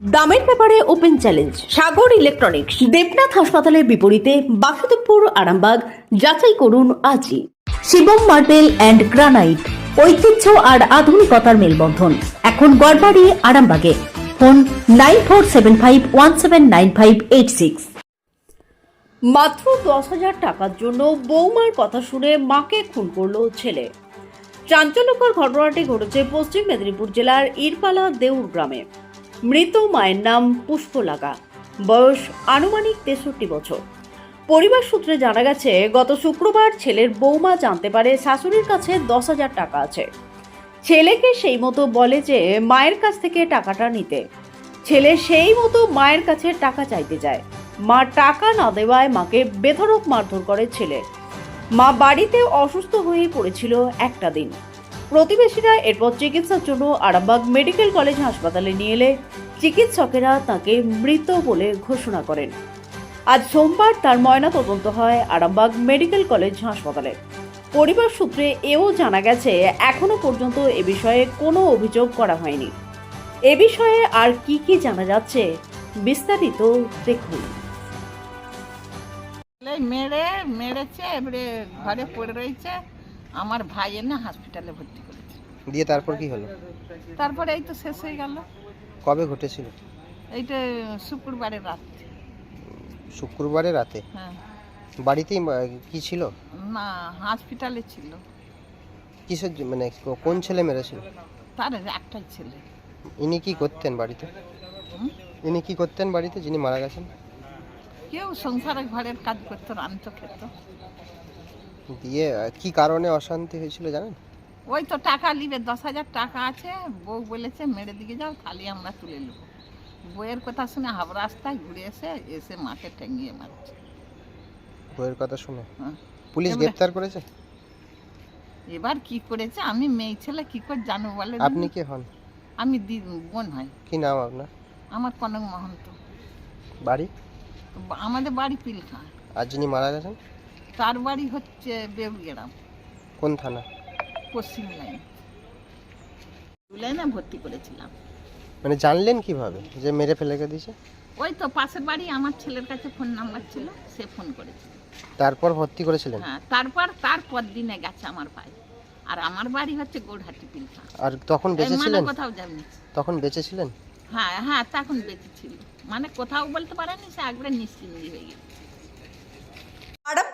দামের ব্যাপারে open challenge Sagar electronics Debnath হাসপাতালের বিপরীতে বাসুদেবপুর, আরামবাগ, যাচাই করুন আজই। শিবম মার্বেল অ্যান্ড গ্রানাইট ঐতিহ্য আর আধুনিকতার মেলবন্ধন। এখন গড়বাড়ি, আরামবাগে। Phone nine four seven five, one seven nine five eight six. মাত্র দশ হাজার টাকার জন্য বৌমার কথা শুনে মাকে খুন করল ছেলে। চাঞ্চল্যকর ঘটনাটি ঘটেছে পশ্চিম মেদিনীপুর জেলার ইরপালা দেউর গ্রামে। মৃত মায়ের নাম পুষ্পলাগা বয়স আনুমানিক তেষট্টি বছর। পরিবার সূত্রে জানা গেছে, গত শুক্রবার ছেলের বৌমা জানতে পারে শাশুড়ির কাছে দশ হাজার টাকা আছে। ছেলেকে সেই মতো বলে যে মায়ের কাছ থেকে টাকাটা নিতে। ছেলে সেই মতো মায়ের কাছে টাকা চাইতে যায়। মা টাকা না দেওয়ায় মাকে বেধড়ক মারধর করে ছেলে। মা বাড়িতে অসুস্থ হয়ে পড়েছিল একটা দিন। প্রতিবেশীরা এরপর চিকিৎসার জন্য আরামবাগ মেডিকেল কলেজ হাসপাতালে নিয়ে এলে চিকিৎসকেরা তাকে মৃত বলে ঘোষণা করেন। আজ সোমবার তার ময়না তদন্ত হয় আরামবাগ মেডিকেল কলেজ হাসপাতালে। পরিবার সূত্রে এও জানা গেছে, এখনও পর্যন্ত এ বিষয়ে কোনো অভিযোগ করা হয়নি। এ বিষয়ে আর কি কি জানা যাচ্ছে, বিস্তারিত দেখুন। মেরে, মেরেছে, এবারে ঘরে পড়ে রয়েছে। আমার ভাই এনে হসপিটালে ভর্তি দিয়ে তারপর কি হলো? তারপরে এই তো শেষ হয়ে গেল। কবে ঘটেছিল? এইটা শুক্রবারের রাত। শুক্রবারে রাতে? হ্যাঁ। বাড়িতেই কি ছিল? না হসপিটালে ছিল। কিসের জ- মানে কোন ছেলে মেরেছিল? তার একটাই ছেলে। ইনি কি করতেন বাড়িতে? হুম? ইনি কি করতেন বাড়িতে যিনি মারা গেছেন? কেউ সংসারে ঘরের কাজ করতো রান্তো খেত। দিয়ে আহ, কি কারণে অশান্তি হয়েছিল জানেন? ওই তো টাকা নিবে দশ হাজার টাকা আছে বউ বলেছে মেরে দিকে যাও খালি আমরা তুলে নেব। বইয়ের কথা শুনে হাব রাস্তায় ঘুরে এসে এসে মাকে ঠেঙ্গিয়ে মারছে। বইয়ের কথা শুনে? হ্যাঁ। পুলিশ গ্রেপ্তার করেছে? এবার কি করেছে? আমি মেয়ে ছেলে কি করে জানো বলে আপনি কে হন? আমি বোন হয়। কি নাম আপনার? আমার কনক মহন্ত। বাড়ি? আমাদের বাড়ি পিলখা আর যিনি মারা গেছেন? তার বাড়ি হচ্ছে বেউগ্রাম কোন থানা? পশ্চিম লাইন লাইনে ভর্তি করেছিলাম। মানে জানলেন কীভাবে যে মেরে ফেলে দিয়েছে? ওই তো পাশের বাড়ি আমার ছেলের কাছে ফোন নাম্বার ছিল সে ফোন করেছিল তারপর ভর্তি করেছিলেন? হ্যাঁ তারপর তারপর দিনে গেছে আমার ভাই আর আমার বাড়ি হচ্ছে গোড়হাটি পিলখা। আর তখন বেঁচে মানে ছিলেন? কোথাও যাবনি তখন বেঁচে ছিলেন? হ্যাঁ হ্যাঁ তখন বেঁচে ছিল। মানে কোথাও বলতে পারেনি সে একবারে নিশ্চিন্তি হয়ে গেছে।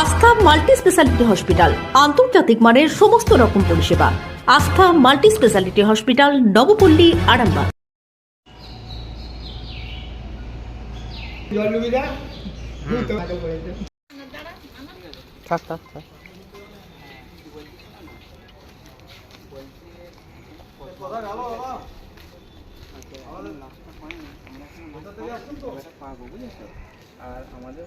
আস্থা মাল্টি স্পেশালিটি হসপিটাল আন্তর্জাতিক মানের সমস্ত রকম পরিষেবা। Astha multi speciality hospital Nabapalli Arambagh. থাক আর আমাদের